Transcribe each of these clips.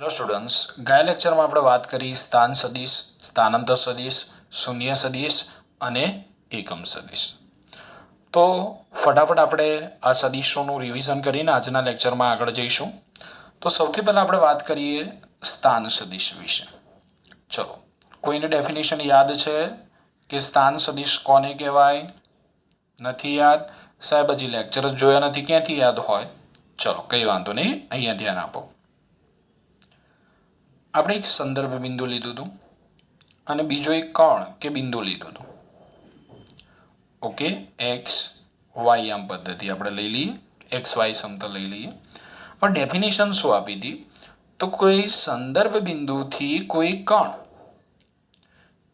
Hello students ગયા લેક્ચરમાં આપણે વાત કરી સ્થાન સદિશ, સ્થાનાંતર સદિશ, શૂન્ય સદિશ અને એકમ સદિશ. તો ફટાફટ આપણે આ સદિશોનું રિવિઝન કરીને આજના લેક્ચરમાં આગળ જઈશું. તો સૌથી પહેલાં આપણે વાત કરીએ સ્થાન સદિશ વિશે. ચલો, કોઈને ડેફિનેશન યાદ છે કે સ્થાન સદિશ કોને કહેવાય? નથી યાદ? સાહેબ, હજી લેક્ચર જ જોયા નથી. ક્યાંથી યાદ હોય? ચલો, કંઈ વાંધો નહીં. અહીંયા ધ્યાન આપો. આપણે એક સંદર્ભ બિંદુ લીધું હતું અને બીજો એક કોણ કે બિંદુ લીધું હતું. ઓકે એક્સ વાય આમ પદ્ધતિ આપણે લઈ લઈએ. એક્સ વાય સમતલ લઈ લઈએ. હવે ડેફિનેશન શું આપી હતી? તો કોઈ સંદર્ભ બિંદુથી કોઈ કણ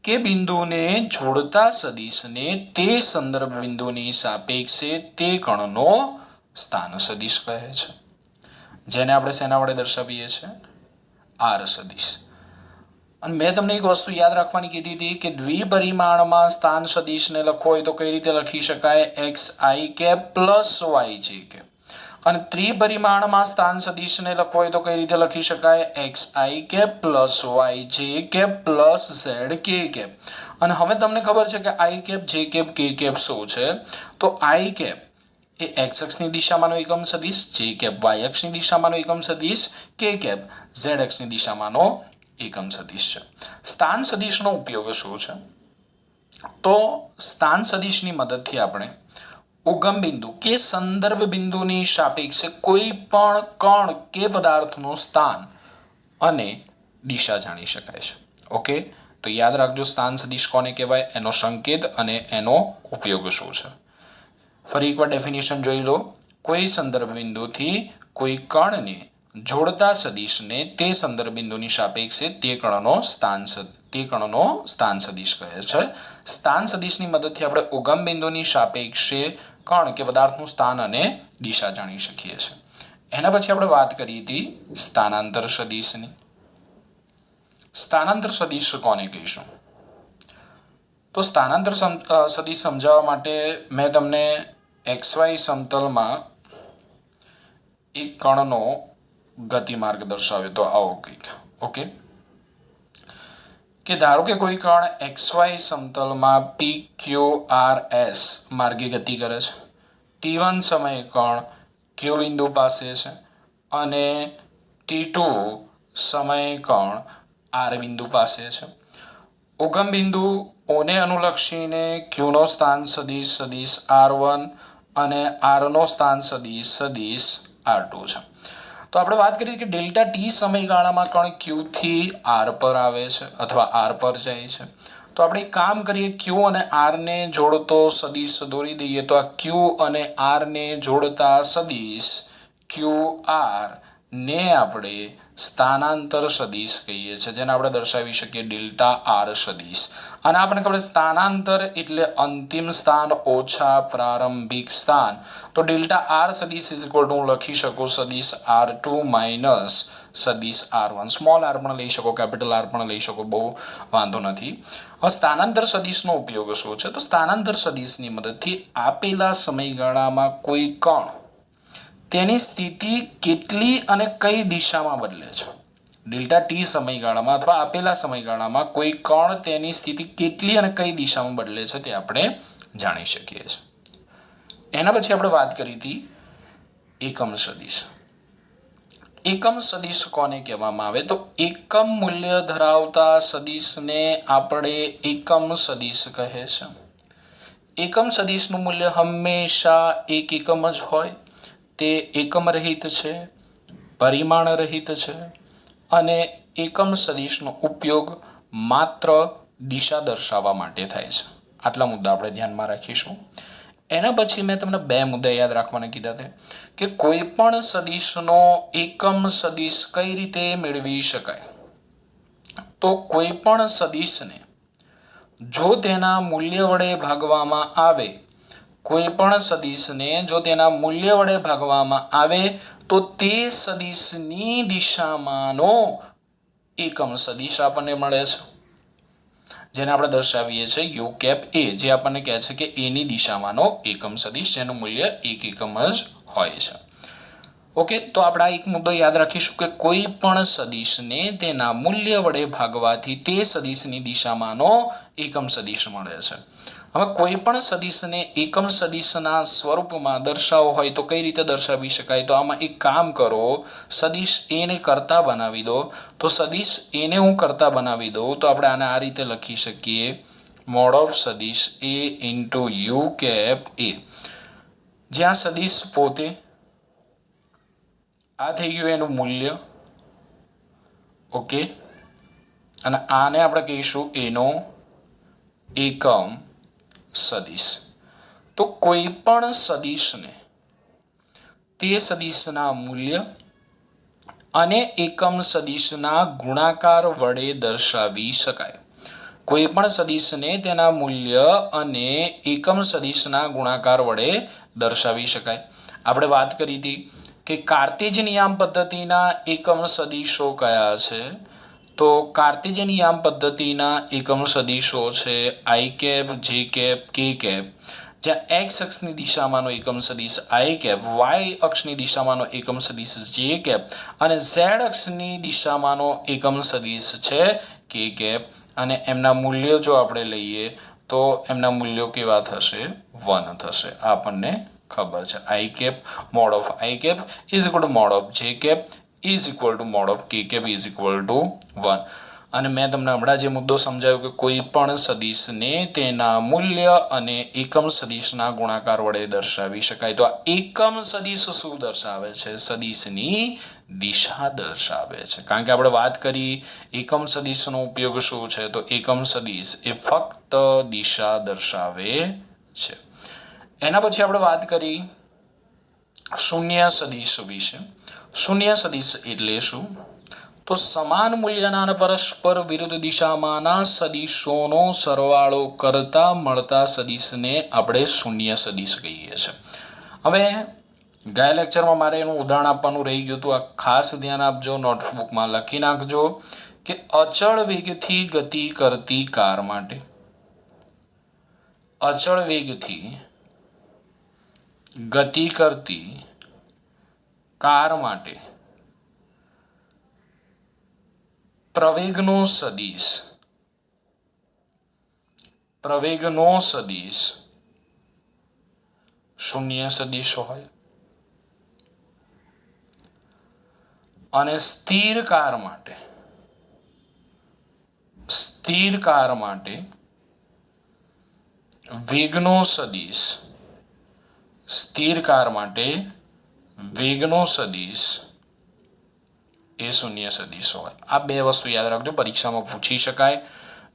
કે બિંદુને જોડતા સદિશને તે સંદર્ભ બિંદુની સાપેક્ષે તે કણનો સ્થાન સદિશ કહે છે. જેને આપણે શેના વડે દર્શાવીએ છીએ? આર સદિશ અને મેં તમને એક વસ્તુ યાદ રાખવાની કીધી હતી કે દ્વિપરિમાણમાં સ્થાન સદિશને લખવો હોય તો કઈ રીતે લખી શકાય? એક્સ આઈ કે પ્લસ વાય જે કે. અને ત્રિપરિમાણમાં સ્થાન સદિશને લખવો હોય તો કઈ રીતે લખી શકાય? એક્સ આઈ કે પ્લસ વાય જે કે પ્લસ ઝેડ કે કેપ અને હવે તમને ખબર છે કે i cap j cap k cap શું છે? તો આઈ કેપ એ એક્સ અક્ષની દિશામાંનો એકમ સદિશ, જે કેપ વાય અક્ષની દિશામાંનો એકમ સદિશ કે કેપ ઝેડ અક્ષની દિશામાંનો એકમ સદિશ છે. સ્થાન સદિશનો ઉપયોગ શું છે? તો સ્થાન સદિશની મદદથી આપણે ઉગમ બિંદુ કે સંદર્ભ બિંદુની સાપેક્ષે કોઈ પણ કણ કે પદાર્થનું સ્થાન અને દિશા જાણી શકાય છે. ઓકે? તો યાદ રાખજો, સ્થાન સદિશ કોને કહેવાય? એનો સંકેત અને એનો ઉપયોગ શું છે? ફરી એકવાર ડેફિનેશન જોઈ લો. કોઈ સંદર્ભ બિંદુથી કોઈ કણને જોડતા સદિશને તે સંદર્ભ બિંદુની સાપેક્ષે તે કણનો સ્થાન તે કણનો સ્થાન સદિશ કહે છે. સ્થાન સદિશની મદદથી આપણે ઉગમ બિંદુની સાપેક્ષે કણ કે પદાર્થનું સ્થાન અને દિશા જાણી શકીએ છીએ. એના પછી આપણે વાત કરી હતી સ્થાનાંતર સદિશની. સ્થાનાંતર સદિશ કોને કહીશું? તો સ્થાનાંતર સદિશ સમજાવવા માટે મેં તમને એક્સવાય સમતલમાં એક કણનો ગતિમાર્ગ દર્શાવ્યો તો આવો કંઈક, ઓકે? કે ધારો કે કોઈ કણ એક્સવાય સમતલમાં પી ક્યુ આર એસ માર્ગે ગતિ કરે છે. ટી વન સમયે કણ ક્યુ બિંદુ પાસે છે અને ટી ટુ સમયે કણ આર બિંદુ પાસે છે. ઉગમ બિંદુ ઓને અનુલક્ષીને ક્યુનો સ્થાન સદીશ સદીશ આર વન અને આરનો સ્થાન સદીશ સદીશ આર ટુ છે. તો આપણે વાત કરીએ કે ડેલ્ટા ટી સમયગાળામાં કણ ક્યુથી આર પર આવે છે અથવા આર પર જાય છે. તો આપણે કામ કરીએ, ક્યુ અને આરને જોડતો સદીશ દોરી દઈએ તો આ ક્યુ અને આરને જોડતા સદીશ ક્યુ આર ને આપણે સ્થાનાંતર સદીશ કહીએ છીએ, જેને આપણે દર્શાવી શકીએ ડેલ્ટા આર સદીશ. અને આપણને ખબર સ્થાનાંતર એટલે અંતિમ સ્થાન, ઓછા પ્રારંભિક સ્થાન. તો ડેલ્ટા આર સદીશ ઇઝ ઇક્વલ ટુ હું લખી શકું સદીશ આર ટુ માઇનસ સદીશ આર વન. સ્મોલ આર પણ લઈ શકો કેપિટલ આર પણ લઈ શકો, બહુ વાંધો નથી. હવે સ્થાનાંતર સદીશનો ઉપયોગ શું છે? તો સ્થાનાંતર સદીશની મદદથી આપેલા સમયગાળામાં કોઈ કણ તેની સ્થિતિ કેટલી અને કઈ દિશામાં બદલે છે? ડેલ્ટા ટી સમયગાળામાં અથવા આપેલા સમયગાળામાં કોઈ કણ તેની સ્થિતિ કેટલી અને કઈ દિશામાં બદલે છે તે આપણે જાણી શકીએ છીએ. એના પછી આપણે વાત કરી હતી એકમ સદિશ. એકમ સદિશ કોને કહેવામાં આવે? તો એકમ મૂલ્ય ધરાવતા સદિશને આપણે એકમ સદિશ કહે છે. એકમ સદિશનું મૂલ્ય હંમેશા એક એકમ જ હોય. તે એકમ રહિત છે પરિમાણ રહિત છે અને એકમ સદિશનો ઉપયોગ માત્ર દિશા દર્શાવવા માટે થાય છે. આટલા મુદ્દા આપણે ધ્યાનમાં રાખીશું. એના પછી મેં તમને બે મુદ્દા યાદ રાખવાના કીધા છે કે કોઈ પણ સદિશનો એકમ સદિશ કઈ રીતે મેળવી શકાય? તો કોઈ પણ સદિશને જો તેના મૂલ્ય વડે ભાગવામાં આવે કોઈ પણ સદિશને જો તેના મૂલ્ય વડે ભાગવામાં આવે, તો તે સદિશની દિશામાંનો એકમ સદિશ આપણને મળે છે. જેને આપણે દર્શાવીએ છીએ યુ કેપ એ જે આપણને કહે છે કે એની દિશામાંનો એકમ સદિશ, જેનું મૂલ્ય એક એકમ જ હોય છે. ઓકે તો આપણે આ એક મુદ્દો યાદ રાખીશું કે કોઈ પણ સદિશને તેના મૂલ્ય વડે ભાગવાથી તે સદિશની દિશામાંનો એકમ સદિશ મળે છે. હવે કોઈ પણ સદિશને એકમ સદિશના સ્વરૂપમાં દર્શાવવો હોય તો કઈ રીતે દર્શાવી શકાય? તો આમાં એક કામ કરો, સદિશ એને કરતા બનાવી દો. તો સદિશ એને હું કરતા બનાવી દઉં તો આપણે આને આ રીતે લખી શકીએ. મોડ ઓફ સદિશ a into u cap a. જ્યાં સદિશ પોતે આ થઈ ગયું એનું મૂલ્ય. ઓકે. અને આને આપણે કહીશું એનો એકમ. સદિશ. તો કોઈ પણ સદિશને તે સદિશના મૂલ્ય અને એકમ સદિશના ગુણાકાર વડે દર્શાવી શકાય. કોઈ પણ સદિશને તેના મૂલ્ય અને એકમ સદિશના ગુણાકાર વડે દર્શાવી શકાય. આપણે વાત કરી હતી કે કાર્તેજ નિયમ પદ્ધતિના એકમ સદિશો કયા છે? તો કાર્તેજ યામ પદ્ધતિના એકમ સદિશો છે i cap j cap k cap. જ્યાં એક્સ અક્ષની દિશામાંનો એકમ સદિશ આઈ કેપ વાય અક્ષની દિશામાંનો એકમ સદિશ જે કેપ અને ઝેડ અક્ષની દિશામાંનો એકમ સદિશ છે કે કેપ. અને એમના મૂલ્યો જો આપણે લઈએ, તો એમના મૂલ્યો કેવા થશે? વન થશે. આપણને ખબર છે. I cap, mod of i cap is equal to mod of j cap. Is equal to mod of k cap is equal to one અને મેં તમને હમણાં જે મુદ્દો સમજાવ્યો કે કોઈ પણ સદીશને તેના મૂલ્ય અને એકમ સદીશના ગુણાકાર વડે દર્શાવી શકાય. તો આ એકમ સદીશ શું દર્શાવે છે? સદીશની દિશા દર્શાવે છે. કારણ કે આપણે વાત કરી એકમ સદીશનો ઉપયોગ શું છે? તો એકમ સદીશ એ ફક્ત દિશા દર્શાવે છે. એના પછી આપણે વાત કરી શૂન્ય સદીશ વિશે. શૂન્ય સદિશ એટલે શું? તો સમાન મૂલ્યના પરસ્પર વિરુદ્ધ દિશામાંના સદિશોનો સરવાળો કરતા મળતા સદિશને આપણે શૂન્ય સદિશ કહીએ છીએ. હવે ગયા લેક્ચરમાં મારે એનું ઉદાહરણ આપવાનું રહી ગયું હતું. આ ખાસ ધ્યાન આપજો, નોટબુકમાં લખી નાખજો કે અચળ વેગથી ગતિ કરતી કાર માટે. અચળ વેગથી ગતિ કરતી કાર માટે. પ્રવેગનો સદીશ. પ્રવેગનો સદીશ. શૂન્ય સદીશ હોય. અને સ્થિર કાર માટે. સ્થિર કાર માટે વેગનો સદીશ. સ્થિર કાર માટે વેગનો સદિશ એ શૂન્ય સદીશ હોય. આ બે વસ્તુ યાદ રાખજો, પરીક્ષામાં પૂછી શકાય.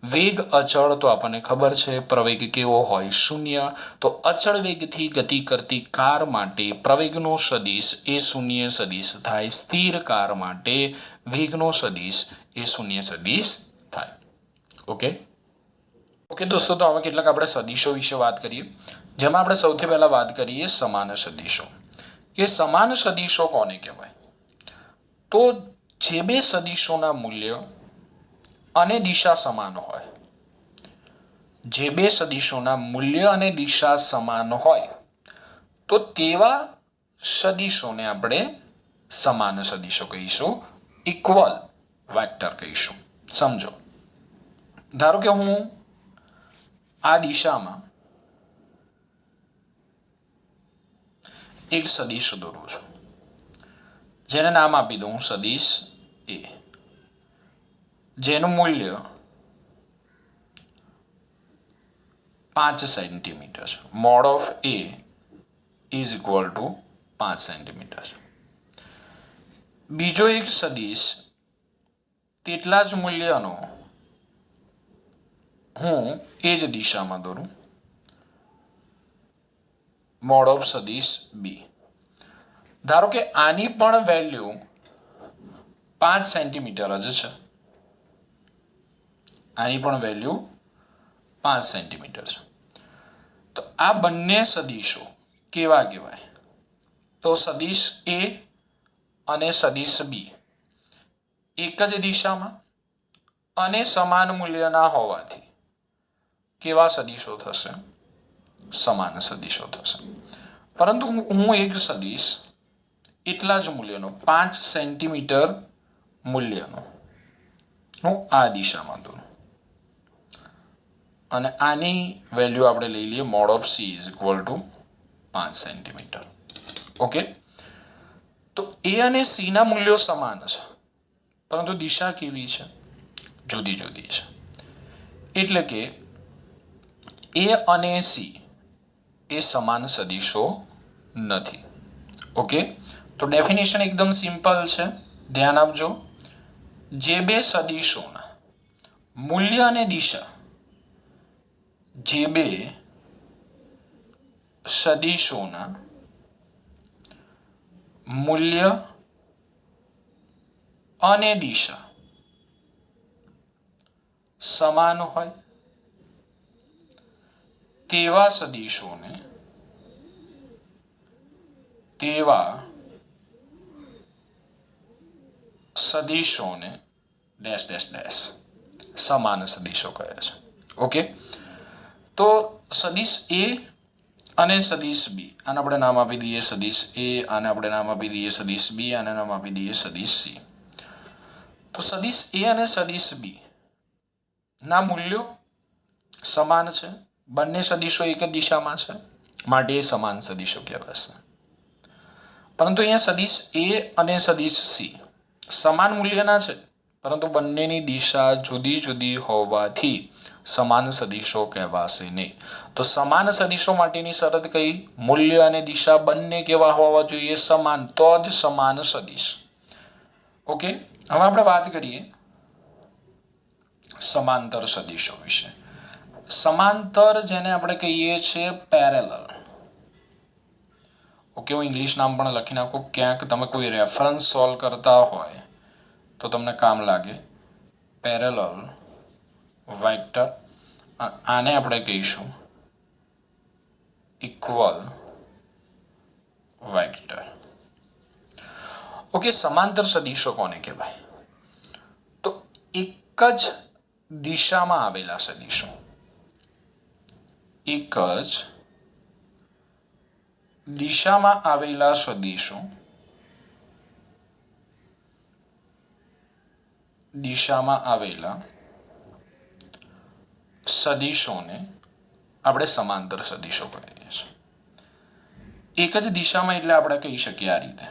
વેગ, અચળ તો આપણને ખબર છે, પ્રવેગ કેવો હોય? શૂન્ય. તો અચળ વેગથી ગતિ કરતી કાર માટે પ્રવેગનો સદિશ એ શૂન્ય સદિશ થાય. સ્થિર કાર માટે વેગનો સદિશ એ શૂન્ય સદીશ થાય. ઓકે ઓકે દોસ્તો, તો હવે કેટલાક આપણે સદીશો વિશે વાત કરીએ. જેમાં આપણે સૌથી પહેલાં વાત કરીએ સમાન સદિશો. કે સમાન સદિશો કોને કહેવાય? તો જે બે સદિશોના મૂલ્ય અને દિશા સમાન હોય, જે બે સદિશોના મૂલ્ય અને દિશા સમાન હોય, તો તેવા સદિશોને આપણે સમાન સદિશો કહીશું ઇક્વલ વેક્ટર કહીશું. સમજો. ધારો કે હું આ દિશામાં એક સદીશ દોરું છું. જેને નામ આપી દઉં સદીશ એ જેનું મૂલ્ય પાંચ સેન્ટીમીટર છે. Mod of a is equal to પાંચ સેન્ટીમીટર છે. બીજો એક સદીશ તેટલા જ મૂલ્યનો હું એ જ દિશામાં દોરું. મોડ ઓફ સદીશ બી ધારો કે આની પણ વેલ્યુ પાંચ સેન્ટીમીટર જ છે. આની પણ વેલ્યુ પાંચ સેન્ટીમીટર છે. તો આ બંને સદીશો કેવા કહેવાય? તો સદીશ એ અને સદીશ બી એક જ દિશામાં અને સમાન મૂલ્યના હોવાથી કેવા સદીશો થશે? સમાન સદિશો થશે. પરંતુ હું એક સદીશ એટલા જ મૂલ્યનો, પાંચ સેન્ટીમીટર મૂલ્યનો હું આ દિશામાં દોરું. અને આની વેલ્યુ આપણે લઈ લઈએ, mod of c is equal to પાંચ સેન્ટીમીટર. ઓકે? તો એ અને સીના મૂલ્યો સમાન છે. પરંતુ દિશા કેવી છે? જુદી જુદી છે. એટલે કે એ અને સી એ સમાન સદીશો નથી. ઓકે તો ડેફિનેશન એકદમ સિમ્પલ છે. ધ્યાન આપજો. જે બે સદીશોના મૂલ્ય અને દિશા, જે બે સદીશોના મૂલ્ય અને દિશા સમાન હોય તેવા સદીશોને તેવા સદીશોને ડેશ ડેશ ડેશ સમાન સદીશો કહે છે. ઓકે? તો સદીશ એ અને સદીશ બી. આને આપણે નામ આપી દઈએ સદીશ એ, આને આપણે નામ આપી દઈએ સદીશ બી, આને નામ આપી દઈએ સદીશ સી. તો સદીશ એ અને સદીશ બી ના મૂલ્યો સમાન છે? બંને સદીશો એક જ દિશામાં છે. માટે એ સમાન સદિશો કહેવાશે. પરંતુ અહીંયા સદીશ એ અને સદીશ સી સમાન મૂલ્યના છે. પરંતુ બંનેની દિશા જુદી જુદી હોવાથી સમાન સદીશો કહેવાશે નહીં. તો સમાન સદીશો માટેની શરત કઈ? મૂલ્ય અને દિશા બંને કેવા હોવા જોઈએ? સમાન. તો જ સમાન સદિશ. ઓકે? હવે આપણે વાત કરીએ સમાંતર સદિશો વિશે. સમાંતર જેને આપણે કહીએ છીએ પેરેલલ ઓકે હું ઇંગ્લિશ નામ પણ લખી નાખું. ક્યાંક તમે કોઈ રેફરન્સ સોલ્વ કરતા હોય, તો તમને કામ લાગે. પેરેલલ વેક્ટર આને આપણે કહીશું. ઇક્વલ વેક્ટર ઓકે સમાંતર સદિશો કોને કહેવાય? તો એક જ દિશામાં આવેલા સદીશો. એક જ દિશામાં આવેલા સદિશો દિશામાં આવેલા સદિશોને આપણે સમાંતર સદિશો કહીએ છીએ. એક જ દિશામાં એટલે આપણે કહી શકીએ આ રીતે.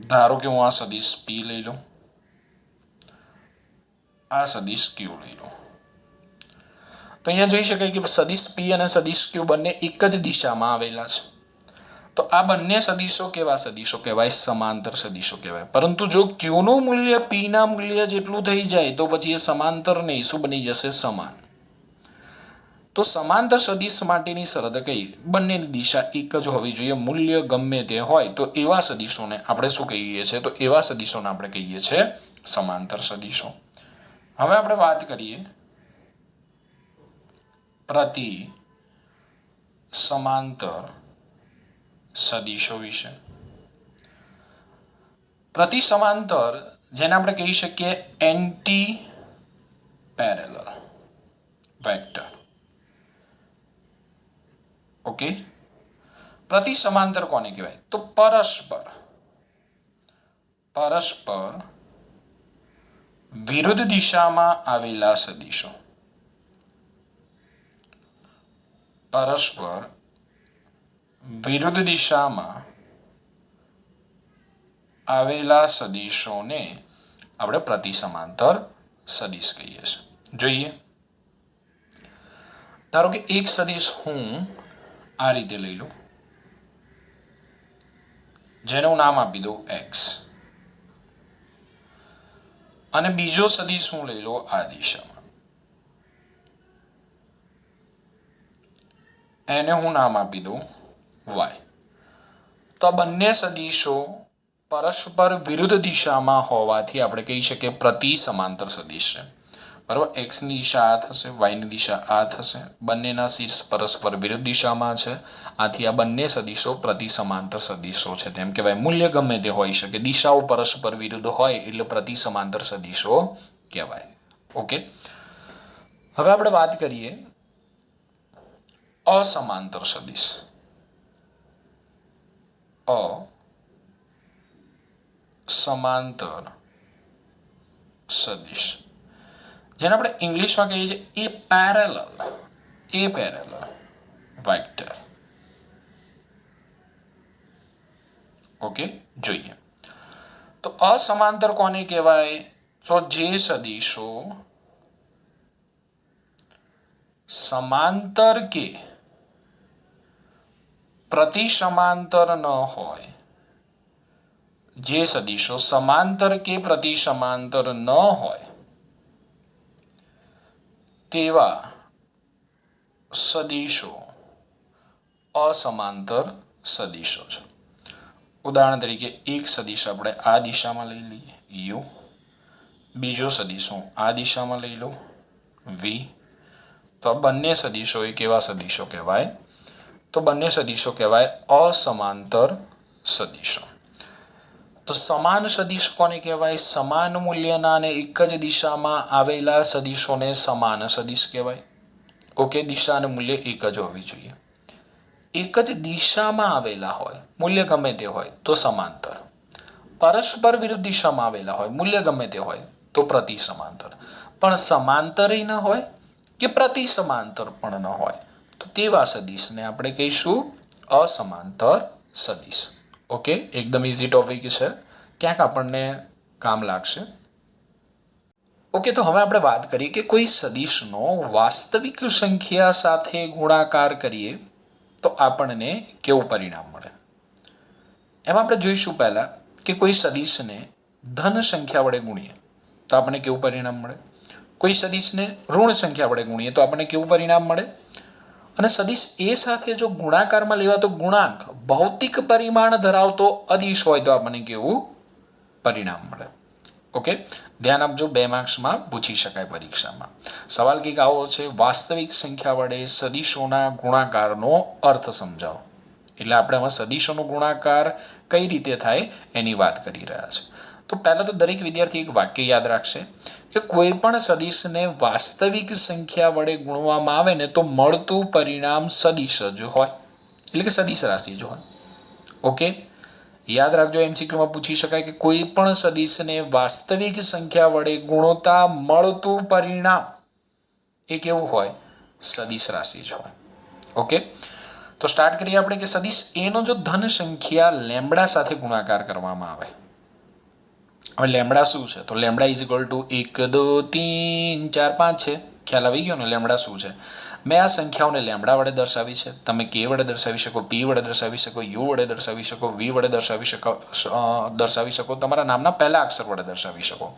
ધારો કે હું આ સદીશ પી લઈ લઉં. આ સદિશ ક્યુ લઈ લઉં. તો અહીંયા જોઈ શકાય કે સદીશ પી અને સદીશ ક્યુ બંને એક જ દિશામાં આવેલા છે. તો આ બંને સદીશો કેવા સદીશો કહેવાય? સમાંતર સદીશો કહેવાય. પરંતુ જો ક્યુનું મૂલ્ય પીના મૂલ્ય જેટલું થઈ જાય, તો પછી એ સમાંતર નહીં શું બની જશે સમાન. તો સમાંતર સદીશ માટેની શરત કઈ? બંનેની દિશા એક જ હોવી જોઈએ. મૂલ્ય ગમે તે હોય, તો એવા સદીશોને આપણે શું કહીએ છીએ? તો એવા સદીશોને આપણે કહીએ છીએ સમાંતર સદીશો. હવે આપણે વાત કરીએ પ્રતિ સમાંતર સદીશો વિશે. પ્રતિ સમાંતર જેને આપણે કહી શકીએ એન્ટી પેરેલર વેક્ટર ઓકે પ્રતિ સમાંતર કોને કહેવાય? તો પરસ્પર. પરસ્પર વિરુદ્ધ દિશામાં આવેલા સદીશો. પરસ્પર વિરુદ્ધ દિશામાં આવેલા સદીશોને આપણે પ્રતિ સમાંતર સદીશ કહીએ છીએ. જોઈએ. ધારો કે એક સદીશ હું આ રીતે લઈ લઉં. જેનું નામ આપી દઉં એક્સ અને બીજો સદીશ હું લઈ લઉં આ દિશામાં એને હું નામ આપી દઉં વાય. તો આ બંને સદીશો પરસ્પર વિરુદ્ધ દિશામાં હોવાથી આપણે કહી શકીએ પ્રતિ સમાંતર સદીશ છે. બરાબર? એક્સની દિશા આ થશે વાયની દિશા આ થશે. બંનેના શીર્ષ પરસ્પર વિરુદ્ધ દિશામાં છે. આથી આ બંને સદીશો પ્રતિ સમાંતર સદીશો છે. તેમ કહેવાય, મૂલ્ય ગમે તે હોઈ શકે. દિશાઓ પરસ્પર વિરુદ્ધ હોય એટલે પ્રતિ સમાંતર સદીશો કહેવાય. ઓકે? હવે આપણે વાત કરીએ અસમાંતર સદીશ અ સમાંતર સદિશ જેને આપણે ઇંગ્લિશમાં કહીએ છીએ એ પેરેલલ એ પેરેલલ વેક્ટર ઓકે જોઈએ તો અસમાંતર કોને કહેવાય તો જે સદીશો સમાંતર કે પ્રતિ સમાંતર ન હોય. જે સદીશો સમાંતર કે પ્રતિ સમાંતર ન હોય, તેવા સદીશો અસમાંતર સદિશો છે. ઉદાહરણ તરીકે, એક સદિશ આપણે આ દિશામાં લઈ લઈએ. યુ. બીજો સદીશ આ દિશામાં લઈ લઉં. વી. તો બંને સદીશો એ કેવા સદીશો કહેવાય? તો બંને સદીશો કહેવાય અસમાંતર સદિશો. તો સમાન સદિશ કોને કહેવાય? સમાન મૂલ્યના અને એક જ દિશામાં આવેલા સદીશોને સમાન સદિશ કહેવાય. ઓકે, દિશા અને મૂલ્ય એક જ હોવી જોઈએ. એક જ દિશામાં આવેલા હોય, મૂલ્ય ગમે તે હોય, તો સમાંતર. પરસ્પર વિરુદ્ધ દિશામાં આવેલા હોય, મૂલ્ય ગમે તે હોય, તો પ્રતિ સમાંતર. પણ સમાંતર ન હોય કે પ્રતિ સમાંતર પણ ન હોય? તો તેવા સદીશને આપણે કહીશું અસમાંતર સદીશ. ઓકે એકદમ ઇઝી ટોપિક છે. ક્યાંક આપણને કામ લાગશે. ઓકે તો હવે આપણે વાત કરીએ કે કોઈ સદીશનો વાસ્તવિક સંખ્યા સાથે ગુણાકાર કરીએ તો આપણને કેવું પરિણામ મળે? એમાં આપણે જોઈશું પહેલાં કે કોઈ સદીશને ધન સંખ્યા વડે ગુણીએ તો આપણને કેવું પરિણામ મળે? કોઈ સદીશને ઋણ સંખ્યા વડે ગુણીએ તો આપણને કેવું પરિણામ મળે? અને સદીશ, એ સાથે જો ગુણાકારમાં લેવા તો ગુણાંક, ભૌતિક પરિમાણ ધરાવતો અદિશ હોય તો આપણને કેવું? પરિણામ મળે. ઓકે? ધ્યાન આપજો બે માર્ક્સમાં પૂછી શકાય પરીક્ષામાં. સવાલ કંઈક આવો છે, વાસ્તવિક સંખ્યા વડે સદીશોના ગુણાકારનો અર્થ સમજાવો. એટલે આપણે આમાં સદીશોનો ગુણાકાર કઈ રીતે થાય એની વાત કરી રહ્યા છે. તો પહેલાં તો દરેક વિદ્યાર્થી એક વાક્ય યાદ રાખશે. કે કોઈ પણ સદિશને વાસ્તવિક સંખ્યા વડે ગુણવામાં આવે ને તો મળતું પરિણામ સદિશ જ હોય. એટલે કે સદિશ રાશિ જ હોય. ઓકે? યાદ રાખજો, એમસીક્યુમાં પૂછી શકાય કે કોઈ પણ સદિશને વાસ્તવિક સંખ્યા વડે ગુણોતા મળતું પરિણામ. એ કેવું હોય? સદિશ રાશિ જ હોય. ઓકે? તો સ્ટાર્ટ કરીએ આપણે કે સદિશ એનો જો ધન સંખ્યા લેમડા સાથે ગુણાકાર કરવામાં આવે. હવે લેમડા શું છે? તો લેમડા ઇઝ ઇક્વલ ટુ એક, દો, તીન, ચાર, પાંચ છે. ખ્યાલ આવી ગયો ને? લેમડા શું છે? મેં આ સંખ્યાઓને લેમડા વડે દર્શાવી છે. તમે કે વડે દર્શાવી શકો, પી વડે દર્શાવી શકો, યુ વડે દર્શાવી શકો, વી વડે દર્શાવી શકો દર્શાવી શકો, તમારા નામના પહેલા અક્ષર વડે દર્શાવી શકો.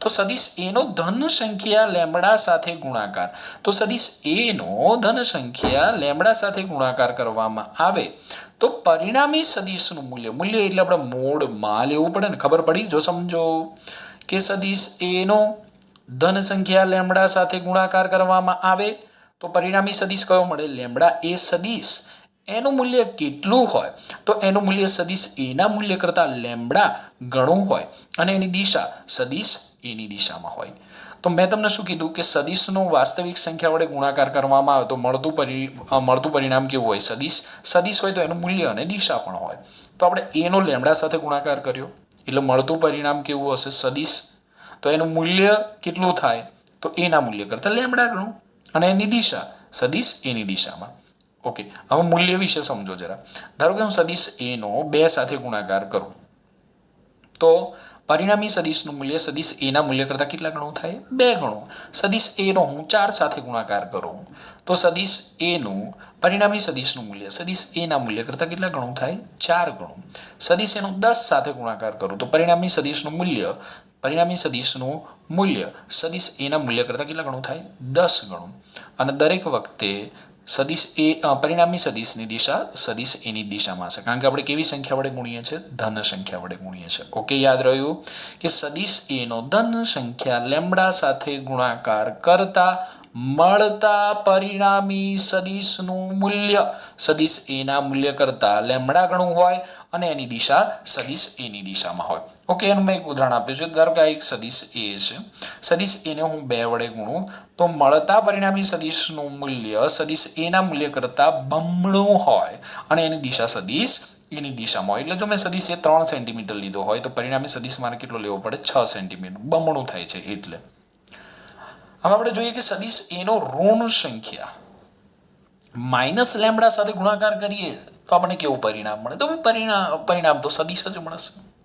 તો સદીશ એનો ધન સંખ્યા લેમડા સાથે ગુણાકાર. તો સદીશ એનો ધન સંખ્યા લેમડા સાથે ગુણાકાર કરવામાં આવે. તો પરિણામી સદીશનું મૂલ્ય. મૂલ્ય એટલે આપણે મોડમાં લેવું પડે ને, ખબર પડી? જો સમજો. કે સદીશ એનો ધન સંખ્યા લેમડા સાથે ગુણાકાર કરવામાં આવે, તો પરિણામી સદીશ કયો મળે? લેમડા એ સદીશ. એનું મૂલ્ય કેટલું હોય? તો એનું મૂલ્ય સદીશ એના મૂલ્ય કરતાં લેમડા ઘણું હોય. અને એની દિશા, સદીશ એની દિશામાં હોય. તો મેં તમને શું કીધું કે સદીશનો વાસ્તવિક સંખ્યા વડે ગુણાકાર કરવામાં આવે તો મળતું પરિ મળતું પરિણામ કેવું હોય? સદીશ. સદીશ હોય તો એનું મૂલ્ય અને દિશા પણ હોય. તો આપણે એનો લેમડા સાથે ગુણાકાર કર્યો. એટલે મળતું પરિણામ કેવું હશે? સદીશ. તો એનું મૂલ્ય કેટલું થાય? તો એના મૂલ્ય કરતાં લેમડા ગણું. અને એની દિશા. સદીશ એની દિશામાં. ઓકે. હવે મૂલ્ય વિશે સમજો જરા. ધારો કે હું સદીશ એનો બે સાથે ગુણાકાર કરું. તો પરિણામી સદીશનું મૂલ્ય સદીશ એના મૂલ્ય કરતાં કેટલા ગણું થાય? બે ગણું. સદીશ એનો હું ચાર સાથે ગુણાકાર કરું. તો સદીશ એનું પરિણામી સદીશનું મૂલ્ય સદીશ એના મૂલ્ય કરતાં કેટલા ગણું થાય? ચાર ગણું. સદીશ એનું દસ સાથે ગુણાકાર કરું તો પરિણામી સદીશનું મૂલ્ય, પરિણામી સદીશનું મૂલ્ય સદીશ એના મૂલ્ય કરતાં કેટલા ગણું થાય? દસ ગણું. અને દરેક વખતે સદીશ એ પરિણામી સદીશની દિશા, સદીશ એની દિશામાં છે. કારણ કે આપણે કેવી સંખ્યા વડે ગુણીએ છીએ ધન સંખ્યા વડે ગુણીએ છીએ ઓકે, યાદ રહ્યું કે સદીશ એનો ધન સંખ્યા લેમડા સાથે ગુણાકાર કરતા મળતા પરિણામી સદીશનું મૂલ્ય. સદીશ એના મૂલ્ય કરતાં લેમડા ગણું હોય અને એની દિશા સદીશ એની દિશામાં હોય. ઓકે, એનું મેં એક ઉદાહરણ આપ્યું છે. ધારો કે આ એક સદીશ એ છે. સદીશ એને હું બે વડે ગુણું, તો મળતા પરિણામી સદીશનું મૂલ્ય સદીશ એના મૂલ્ય કરતાં બમણું હોય અને એની દિશા સદીશ એની દિશામાં હોય. એટલે જો મેં સદીશ એ ત્રણ સેન્ટીમીટર લીધો હોય, તો પરિણામી સદીશ મારે કેટલો લેવો પડે? છ સેન્ટીમીટર બમણું થાય છે એટલે. હવે આપણે જોઈએ કે સદીશ એનો ઋણ સંખ્યા માઇનસ લેમડા સાથે ગુણાકાર કરીએ તો આપણને કેવું પરિણામ મળે? તો પરિણામ પરિણામ તો સદીશ જ મળશે.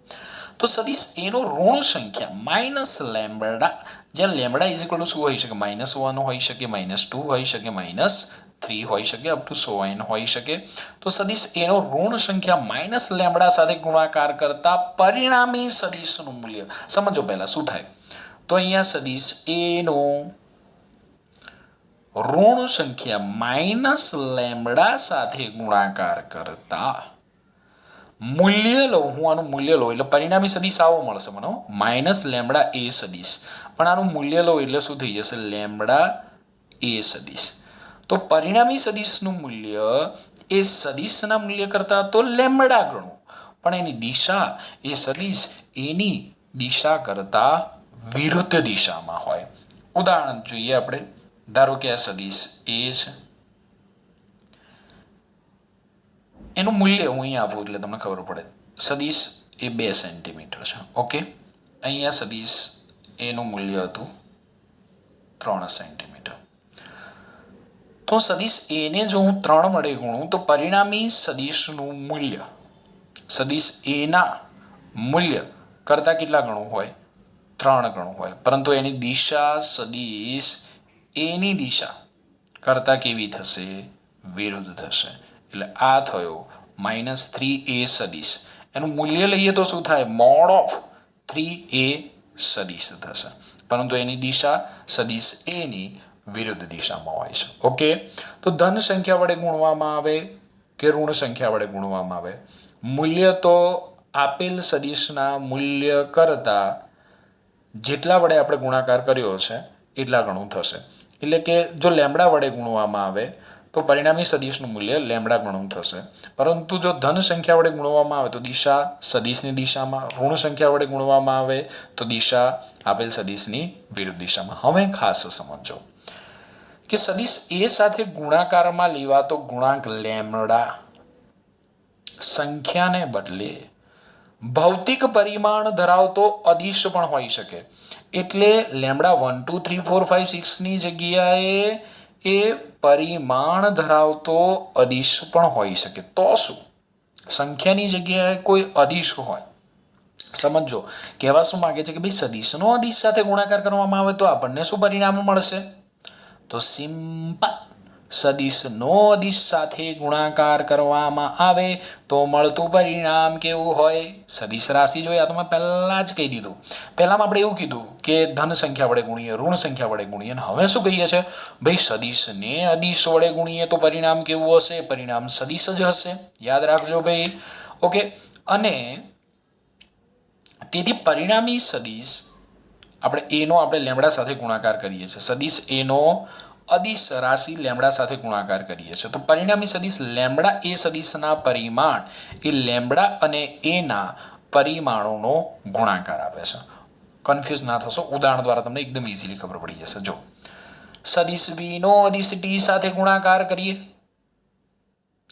તો સદીશ એનો ઋણ સંખ્યા માઇનસ લેમ્બડા, જ્યાં લેમડા ઇઝ ઇક્વલ ટુ શું હોઈ શકે? માઇનસ વન હોઈ શકે, માઇનસ ટુ હોઈ શકે, માઇનસ થ્રી હોઈ શકે અપ ટુ સો એન હોઈ શકે. તો સદીશ એનો ઋણ સંખ્યા માઇનસ લેમડા સાથે ગુણાકાર કરતા પરિણામી સદીશનું મૂલ્ય. સમજો પહેલાં શું થાય? તો અહીંયા સદીશ એનો ઋણ સંખ્યા માઇનસ લેમડા સાથે ગુણાકાર કરતા મૂલ્ય લો, હું આનું મૂલ્ય લઉં એટલે પરિણામી સદીશ આવો મળશે મને માઇનસ લેમડા એ સદીશ. પણ આનું મૂલ્ય લઉં એટલે શું થઈ જશે? લેમડા એ સદીશ. તો પરિણામી સદીશનું મૂલ્ય એ સદીશના મૂલ્ય કરતાં તો લેમડા ગણું. પણ એની દિશા, એ સદીશ એની દિશા કરતાં વિરુદ્ધ દિશામાં હોય. ઉદાહરણ જોઈએ આપણે. ધારો કે આ સદીશ એ છે. એનું મૂલ્ય હું અહીંયા આપું એટલે તમને ખબર પડે. સદીશ એ બે સેન્ટીમીટર છે. ઓકે અહીંયા સદીશ એનું મૂલ્ય હતું ત્રણ સેન્ટીમીટર તો સદીશ એને જો હું ત્રણ વડે ગુણું, તો પરિણામી સદીશનું મૂલ્ય, સદીશ એના મૂલ્ય કરતાં કેટલા ગણું હોય? ત્રણ ગણું હોય. પરંતુ એની દિશા સદીશ એની દિશા કરતાં કેવી થશે? વિરુદ્ધ થશે. એટલે આ થયો. માઇનસ થ્રી એ સદીશ. એનું મૂલ્ય લઈએ તો શું થાય? મોડ ઓફ થ્રી એ સદીશ થશે. પરંતુ એની દિશા સદીશ એની વિરુદ્ધ દિશામાં હોય છે. ઓકે તો ધન સંખ્યા વડે ગુણવામાં આવે કે ઋણ સંખ્યા વડે ગુણવામાં આવે? મૂલ્ય તો આપેલ સદીશના મૂલ્ય કરતાં જેટલા વડે આપણે ગુણાકાર કર્યો છે, એટલા ગણું થશે. એટલે કે જો લેમડા વડે ગુણવામાં આવે તો પરિણામી સદીશનું મૂલ્ય લેમડા ગણું થશે. પરંતુ જો ધન સંખ્યા વડે ગુણવામાં આવે તો દિશા સદીશની દિશામાં, ઋણ સંખ્યા વડે ગુણવામાં આવે તો દિશા આપેલ સદીશની વિરુદ્ધ દિશામાં. હવે ખાસ સમજો કે સદીશ એ સાથે ગુણાકારમાં લેવાતો ગુણાંક લેમડા સંખ્યાને બદલે ભૌતિક પરિમાણ ધરાવતો અદિશ પણ હોઈ શકે. એટલે lambda one two three four five સિક્સની જગ્યાએ એ પરિમાણ ધરાવતો અદિશ પણ હોઈ શકે. તો શું? સંખ્યાની જગ્યાએ કોઈ અદિશ હોય. સમજો કહેવા શું માગે છે કે ભાઈ સદીશનો અદિશ સાથે ગુણાકાર કરવામાં આવે તો આપણને શું પરિણામ મળશે? તો સિમ્પલ. સદીશનો અદિશ સાથે ગુણાકાર કરવામાં આવે તો મળતું પરિણામ કેવું હોય? સદિશ રાશિ જોઈએ, આ તો મેં પહેલાં જ કહી દીધું. પહેલાંમાં આપણે એવું કીધું કે ધન સંખ્યા વડે ગુણીએ, ઋણ સંખ્યા વડે ગુણીએ અને હવે શું કહીએ છીએ ભાઈ સદિશને અદિશ વડે ગુણીએ તો પરિણામ કેવું હશે? પરિણામ સદિશ જ હશે. યાદ રાખજો ભાઈ. ઓકે? અને તેથી પરિણામી સદિશ આપણે એનો આપણે લેમડા સાથે ગુણાકાર કરીએ છીએ. સદીશ એનો અદિશ રાશિ લેમડા સાથે ગુણાકાર કરીએ છીએ. તો પરિણામી સદિશ લેમડા એ સદિશના પરિમાણ, એ લેમડા અને એના પરિમાણોનો ગુણાકાર આપે છે. કન્ફ્યુઝ ના થશો. ઉદાહરણ દ્વારા તમને એકદમ ઇઝીલી ખબર પડી જશે. જો, સદિશ વીનો અદિશ ટી સાથે ગુણાકાર કરીએ.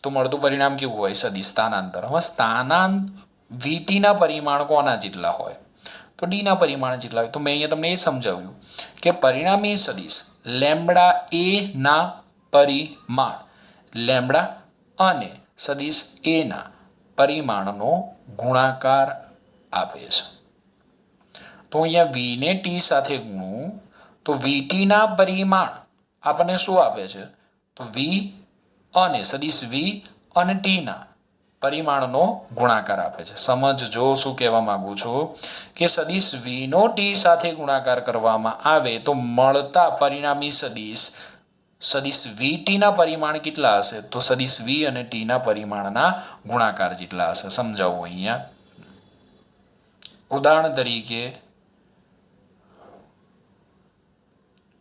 તો મળતું પરિણામ કેવું હોય? સદી સ્થાનાંતર. હવે સ્થાનાંત વીટીના પરિમાણ કોના જેટલા હોય? તો ડીના પરિમાણ જેટલા હોય. તો મેં અહીંયા તમને એ સમજાવ્યું કે પરિણામી સદીશ લેમડા એ ના પરિમાણ. લેમડા અને સદીશ એના પરિમાણનો ગુણાકાર આપે છે. તો અહીંયા વીને ટી સાથે ગુણું, તો વીટીના પરિમાણ આપણને શું આપે છે? તો વી અને સદીશ વી અને ટીના પરિમાણનો ગુણાકાર આપે છે. સમજજો શું કહેવા માંગુ છું કે સદીશ વીનો ટી સાથે ગુણાકાર કરવામાં આવે તો મળતા પરિણામી સદીશ સદીશ વી ટીના પરિમાણ કેટલા હશે? તો સદીશ વી અને ટીના પરિમાણના ગુણાકાર જેટલા હશે. સમજાવું અહીંયા. ઉદાહરણ તરીકે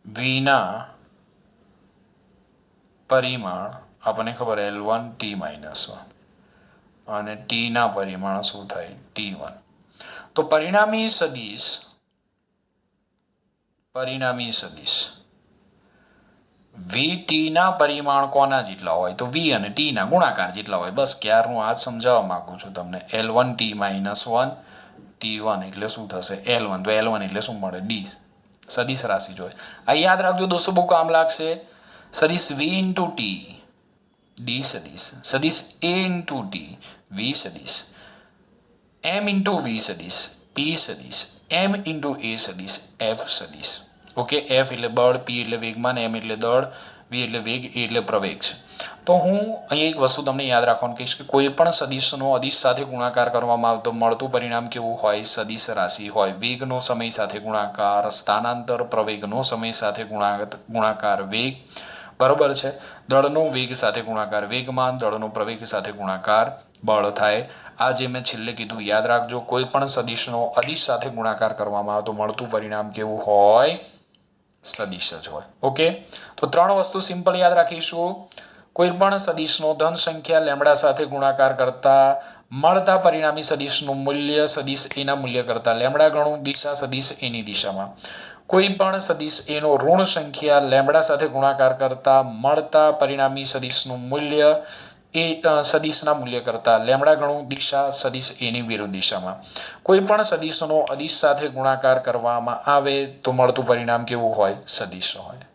વીના પરિમાણ, આપણને ખબર l one t minus one અને ટીના પરિમાણ શું થાય? ટી વન તો પરિણામી સદીશ પરિણામી સદીશ. વી ટીના પરિમાણ કોના જેટલા હોય? તો વી અને ટીના ગુણાકાર જેટલા હોય. બસ ક્યારનું આ સમજાવવા માગું છું તમને. L one t minus one t one એટલે શું થશે? એલ વન તો એલ વન એટલે શું મળે? ડી સદીશ રાશિ જોઈએ. આ યાદ રાખજો દોસ્તો, બહુ કામ લાગશે. સદીશ વી ઇન્ટુ ટી ડી સદીશ. સદીશ એ ઇન્ટુ ટી વી સદીશ એમ ઇન્ટુ વી સદીશ પી સદીશ એમ ઇન્ટુ એ સદીશ એફ સદીશ ઓકે એફ એટલે બળ પી એટલે વેગમાન એમ એટલે દળ વી એટલે વેગ એ એટલે પ્રવેગ છે. તો હું અહીં એક વસ્તુ તમને યાદ રાખવાનું કહીશ કે કોઈ પણ સદિશનો અદિશ સાથે ગુણાકાર કરવામાં આવતો મળતું પરિણામ કેવું હોય? સદિશ રાશિ હોય. વેગનો સમય સાથે ગુણાકાર, સ્થાનાંતર, પ્રવેગનો સમય સાથે ગુણા ગુણાકાર, વેગ. બરોબર છે. દળનો વેગ સાથે ગુણાકાર, વેગમાન દળનો પ્રવેગ સાથે ગુણાકાર, બળ થાય. આ જે મેં છેલ્લે કીધું, યાદ રાખજો, કોઈ પણ સદિશનો અદિશ સાથે ગુણાકાર કરવામાં આવે તો મળતું પરિણામ કેવું હોય? સદિશ જ હોય. ઓકે? તો ત્રણ વસ્તુ સિમ્પલ યાદ રાખીશું. કોઈ પણ સદિશનો ધન સંખ્યા લેમડા સાથે ગુણાકાર કરતા મળતા પરિણામી સદિશનું મૂલ્ય સદિશ એના મૂલ્ય કરતા લેમડા ગણું, દિશા સદિશ એની દિશામાં. કોઈ પણ સદિશ એનો ઋણ સંખ્યા લેમડા સાથે ગુણાકાર કરતા મળતા પરિણામી સદિશનું મૂલ્ય એ સદિશના મૂલ્ય કરતાં લેમડા ગણું દિશા સદિશ એની વિરુદ્ધ દિશામાં. કોઈ પણ સદિશનો અદિશ સાથે ગુણાકાર કરવામાં આવે તો મળતું પરિણામ કેવું હોય? સદિશ હોય.